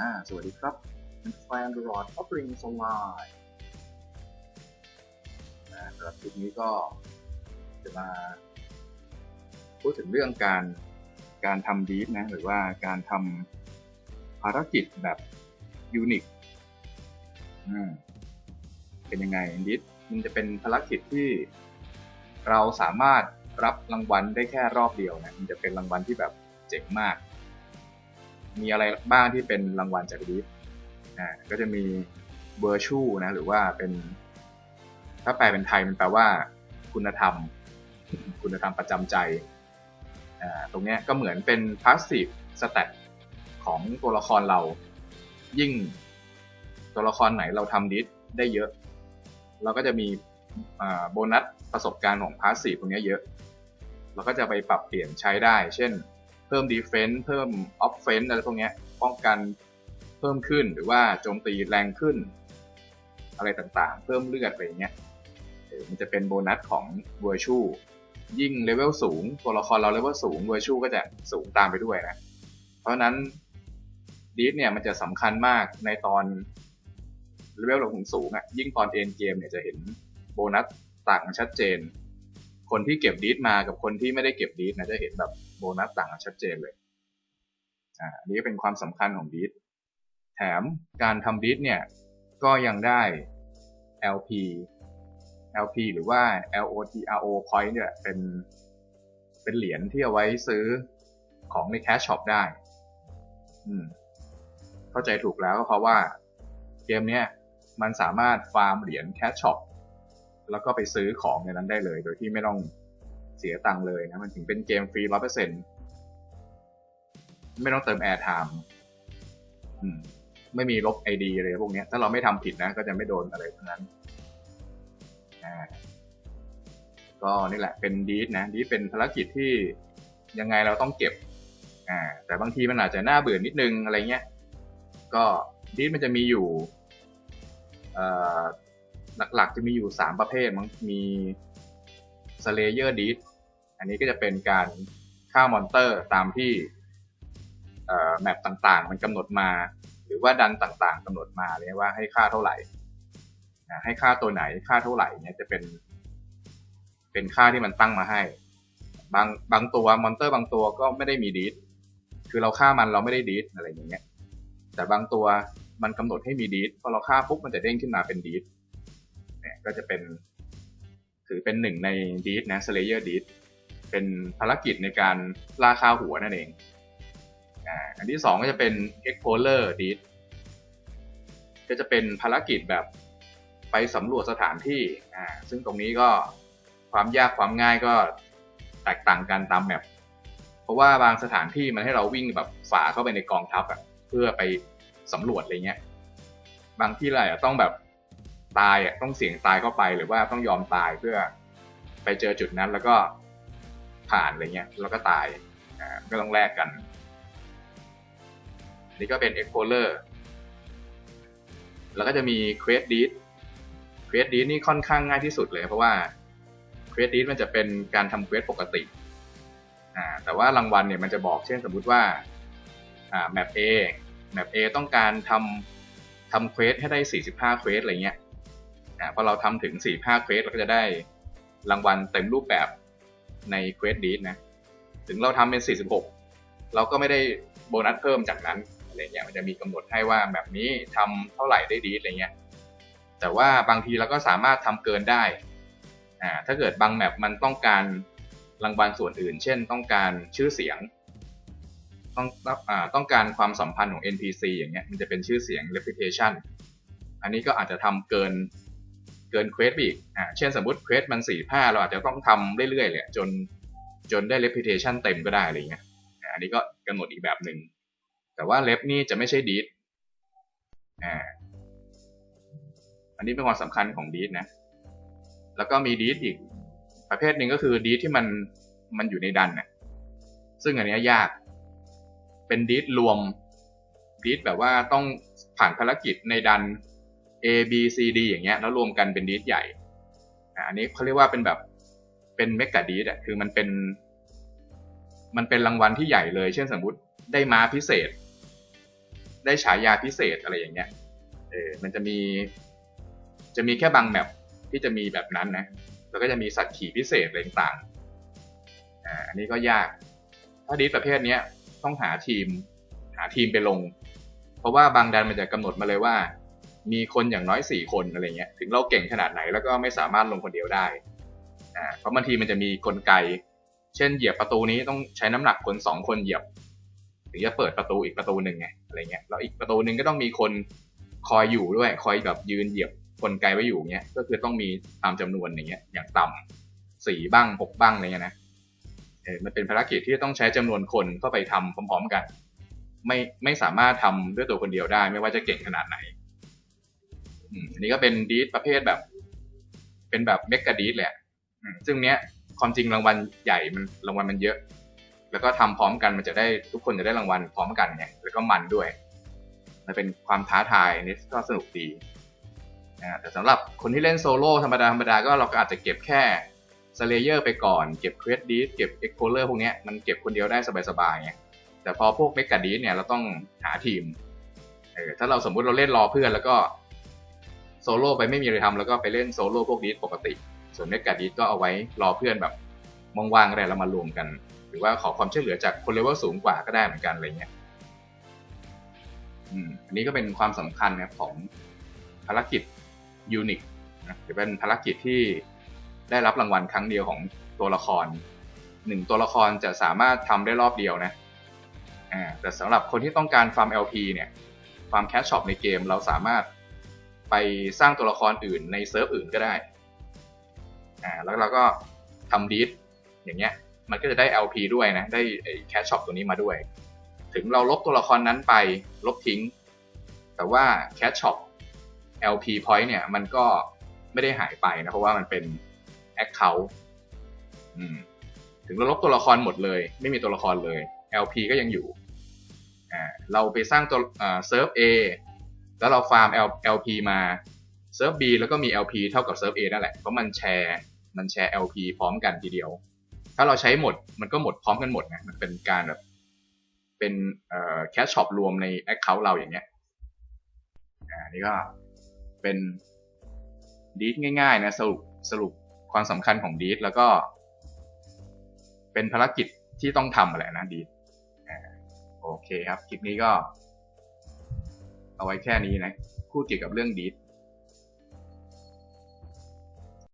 อ่า สวัสดีครับเป็นแฟนรอดออฟริงสไลน์นะสำหรับคลิปนี้ก็จะมาพูดถึงเรื่องการการทำดีฟนะ หรือว่าการทำภารกิจแบบยูนิคเป็นยังไงดีฟมันจะเป็นภารกิจที่เราสามารถรับรางวัลได้แค่รอบเดียวนะ มันจะเป็นรางวัลที่แบบเจ๋งมาก มีอะไรบ้างที่เป็นรางวัลจากดีฟอ่าก็จะมีเ i r t u นะหรือว่าเป็น ถ้าแปลเป็นไทยมันแปลว่า คุณธรรม คุณธรรมประจำใจอ่าตรงเนี้ยก็เหมือนเป็น passive stat ของตัวละครเรา ยิ่งตัวละครไหนเราทำดิสได้เยอะ เราก็จะมีโบนัสประสบการณ์ของ passive ตรงนี้เยอะ เราก็จะไปปรับเปลี่ยนใช้ได้ เช่น เพิ่ม defense เพิ่ม offense อะไรพวกนี้ป้องกันเพิ่มขึ้นหรือว่าโจมตีแรงขึ้น อะไรต่างๆ เพิ่มเลือดอะไรเงี้ยมันจะเป็นโบนัสของ virtue ยิ่งเลเวลสูง ตัวละครเราเลเวลสูง virtue ก็จะสูงตามไปด้วยนะ เพราะนั้นดีฟเนี่ยมันจะสำคัญมากในตอนเลเวลลงสูงอะยิ่งตอนเอ็นเกมเนี่ยจะเห็นโบนัสต่างชัดเจน คนที่เก็บดีดมากับคนที่ไม่ได้เก็บดีดนะจะเห็นแบบ โบนัสต่างกันชัดเจนเลยอ่าอันนี้เป็นความสำคัญของดีดแถมการทำดีดเนี่ยก็ยังได้ LP LP หรือว่า LOTRO point เนี่ยเป็นเป็นเหรียญที่เอาไว้ซื้อของใน Cash Shop ได้ อืม เข้าใจถูกแล้วก็เพราะว่าเกมเนี้ยมันสามารถฟาร์มเหรียญ Cash Shop แล้วก็ไปซื้อของในนั้นได้เลย โดยที่ไม่ต้อง เสียตังค์เลยนะ มันถึงเป็นเกมฟรีร้อยเปอร์เซ็นไม่ต้องเติมแอร์ไทม์ไม่มีลบไอดีอะไรพวกนี้ถ้าเราไม่ทำผิดนะ ก็จะไม่โดนอะไรทั้งนั้นก็นี่แหละเป็นดีดนะดีดเป็นภารกิจที่ยังไงเราต้องเก็บอ่าแต่บางทีมันอาจจะน่าเบื่อนิดนึงอะไรเงี้ยก็ดีดมันจะมีอยู่หลักๆจะมีอยู่สามประเภทมันมีสเลเยอร์ดีด อันนี้ก็จะเป็นการฆ่ามอนเตอร์ตามที่แมปต่างๆ มันกำหนดมา หรือว่าดันต่างๆกำหนดมาเรียกว่าให้ค่าเท่าไหร่ให้ค่าตัวไหนค่าเท่าไหร่เนี่ยจะเป็น เป็นค่าที่มันตั้งมาให้ บางบางตัวมอนเตอร์บางตัวก็ไม่ได้มีดีดคือเราฆ่ามันเราไม่ได้ดีดอะไรอย่างเงี้ย แต่บางตัวมันกำหนดให้มีดีดพอเราฆ่าปุ๊บมันจะเด้งขึ้นมาเป็นดีดเนี่ยก็จะเป็นถือเป็นหนึ่งในดีดนะสเลเยอร์ดีด เป็นภารกิจในการล่าค่าหัวนั่นเองอันที่สองก็จะเป็น explorer deed ก็จะเป็นภารกิจแบบไปสำรวจสถานที่อ่าซึ่งตรงนี้ก็ความยากความง่ายก็แตกต่างกันตามแมปเพราะว่าบางสถานที่มันให้เราวิ่งแบบฝ่าเข้าไปในกองทัพอะเพื่อไปสำรวจอะไรเงี้ย บางที่อะไรต้องแบบตายอะต้องเสี่ยงตายเข้าไปหรือว่าต้องยอมตายเพื่อไปเจอจุดนั้นแล้วก็ ผ่านอะไรเงี้ยแล้วก็ตายอ่าก็ต้องแลกกัน นี่ก็เป็น Explorer แล้วก็จะมี Quest Deed เควสดีนี่ค่อนข้างง่ายที่สุดเลย เพราะว่าเควสดีมันจะเป็นการทำเควสปกติอ่าแต่ว่ารางวัลเนี่ยมันจะบอกเช่นสมมุติว่าอ่าแมป A แมป A ต้องการทำทำเควสให้ได้ 45เควสอะไรเงี้ยอ่าพอเราทำถึง 45เควสเราก็จะได้รางวัลเต็มรูปแบบ ในเควสดีนะ ถึงเราทำเป็น 46 เราก็ไม่ได้โบนัสเพิ่มจากนั้นอะไรเงี้ยมันจะมีกำหนดให้ว่าแบบนี้ทำเท่าไหร่ได้ดีอะไรเงี้ยแต่ว่าบางทีเราก็สามารถทำเกินได้อ่าถ้าเกิดบางแมปมันต้องการรางวัลส่วนอื่น เช่น ต้องการชื่อเสียง ต้องอ่าต้องการความสัมพันธ์ของ NPC อย่างเงี้ยมันจะเป็นชื่อเสียง reputation อันนี้ก็อาจจะทำเกิน เกินเควสอีกอ่าเช่นสมมติเควสมันสี่ผ้าเราอาจจะต้องทำเรื่อยๆเลยจนจนได้ reputation เต็มก็ได้อะไรเงี้ยอันนี้ก็กำหนดอีกแบบหนึ่งแต่ว่าเลฟนี่จะไม่ใช่ดีดอ่าอันนี้เป็นความสำคัญของดีดนะ แล้วก็มีดีดอีกประเภทหนึ่งก็คือดีดที่มันมันอยู่ในดันนะซึ่งอันนี้ยาก เป็นดีดรวมดีดแบบว่าต้องผ่านภารกิจในดัน A B C D อย่างเงี้ยแล้วรวมกันเป็นดีดใหญ่อันนี้เขาเรียกว่าเป็นแบบเป็นเมกะดีดอะคือมันเป็น มันเป็นรางวัลที่ใหญ่เลย เช่นสมมติได้มาพิเศษ ได้ฉายาพิเศษอะไรอย่างเงี้ยเออมันจะมี จะมีแค่บางแมปที่จะมีแบบนั้นนะแล้วก็จะมีสัตว์ขี่พิเศษอะไรต่างอ่าอันนี้ก็ยาก ถ้าดีประเภทเนี้ยต้องหาทีม หาทีมไปลง เพราะว่าบางแดนมันจะกำหนดมาเลยว่า มีคนอย่างน้อยสี่คนอะไรเงี้ยถึงเราเก่งขนาดไหนแล้วก็ไม่สามารถลงคนเดียวได้อ่าเพราะบางทีมันจะมีกลไก เช่นเหยียบประตูนี้ต้องใช้น้ำหนักคนสองคนเหยียบถึงจะเปิดประตูอีกประตูหนึ่งไงอะไรเงี้ยแล้วอีกประตูหนึ่งก็ต้องมีคนคอยอยู่ด้วยคอยแบบยืนเหยียบกลไกไว้อยู่เงี้ยก็คือต้องมีตามจำนวนอย่างเงี้ยอย่างต่ำสี่บ้างหกบ้างอะไรเงี้ยนะเออมันเป็นภารกิจที่ต้องใช้จำนวนคนเข้าไปทำพร้อม ๆ กัน ไม่ไม่สามารถทำด้วยตัวคนเดียวได้ ไม่ว่าจะเก่งขนาดไหน อันนี้ก็เป็นดีดประเภทแบบ เป็นแบบเมกะดีดแหละซึ่งเนี้ยความจริงรางวัลใหญ่มันรางวัลมันเยอะ แล้วก็ทำพร้อมกันมันจะได้ทุกคนจะได้รางวัลพร้อมกันไงแล้วก็มันด้วย มันเป็นความท้าทายนี่ก็สนุกดีนะแต่สำหรับคนที่เล่นโซโล่ธรรมดาธรรมดาก็เราก็อาจจะเก็บแค่สเลเยอร์ไปก่อน เก็บเควสดีเก็บเอ็กโคเลอร์พวกนี้มันเก็บคนเดียวได้สบายๆไงแต่พอพวกเมกะดีเนี่ยเราต้องหาทีมเออถ้าเราสมมุติเราเล่นรอเพื่อนแล้วก็ โซโล่ไปไม่มีอะไรทำแล้วก็ไปเล่นโซโล่พวกดีปกติ ส่วนเมกะดีก็เอาไว้รอเพื่อนแบบว่างๆก็ได้แล้วมารวมกัน หรือว่าขอความช่วยเหลือจากคนเลเวลสูงกว่าก็ได้เหมือนกันอะไรเงี้ยอืมอันนี้ก็เป็นความสำคัญนะของภารกิจยูนิคนะจะเป็นภารกิจที่ได้รับรางวัลครั้งเดียวของตัวละครหนึ่งตัวละครจะสามารถทำได้รอบเดียวนะแต่สำหรับคนที่ต้องการฟาร์ม LP เนี่ยฟาร์มแคชช็อปในเกมเราสามารถ ไปสร้างตัวละครอื่นในเซิร์ฟอื่นก็ได้อ่าแล้วเราก็ทำดีดอย่างเงี้ย มันก็จะได้ LP ด้วยนะ ได้แคชช็อปตัวนี้มาด้วย ถึงเราลบตัวละครนั้นไปลบทิ้ง แต่ว่าแคชช็อป LP point เนี่ย มันก็ไม่ได้หายไปนะ เพราะว่ามันเป็น Account อืมถึงเราลบตัวละครหมดเลย ไม่มีตัวละครเลย LP ก็ยังอยู่อ่าเราไปสร้างตัวเซิร์ฟ A แล้วเราฟาร์ม L LP มาเซิร์ฟ B แล้วก็มี LP เท่ากับเซิร์ฟ A นั่นแหละ เพราะมันแชร์มันแชร์ LP พร้อมกันทีเดียว ถ้าเราใช้หมดมันก็หมดพร้อมกันหมดนะมันเป็นการแบบเป็นเอ่อแคชช็อปรวมใน Account เราอย่างเงี้ยอ่านี่ก็เป็นดีดง่ายๆนะสรุปสรุปความสำคัญของดีดแล้วก็ เป็นภารกิจที่ต้องทำอะไรนะดีดโอเคครับ คลิปนี้ก็ เอาไว้แค่นี้นะพูดเกี่ยวกับเรื่องดีด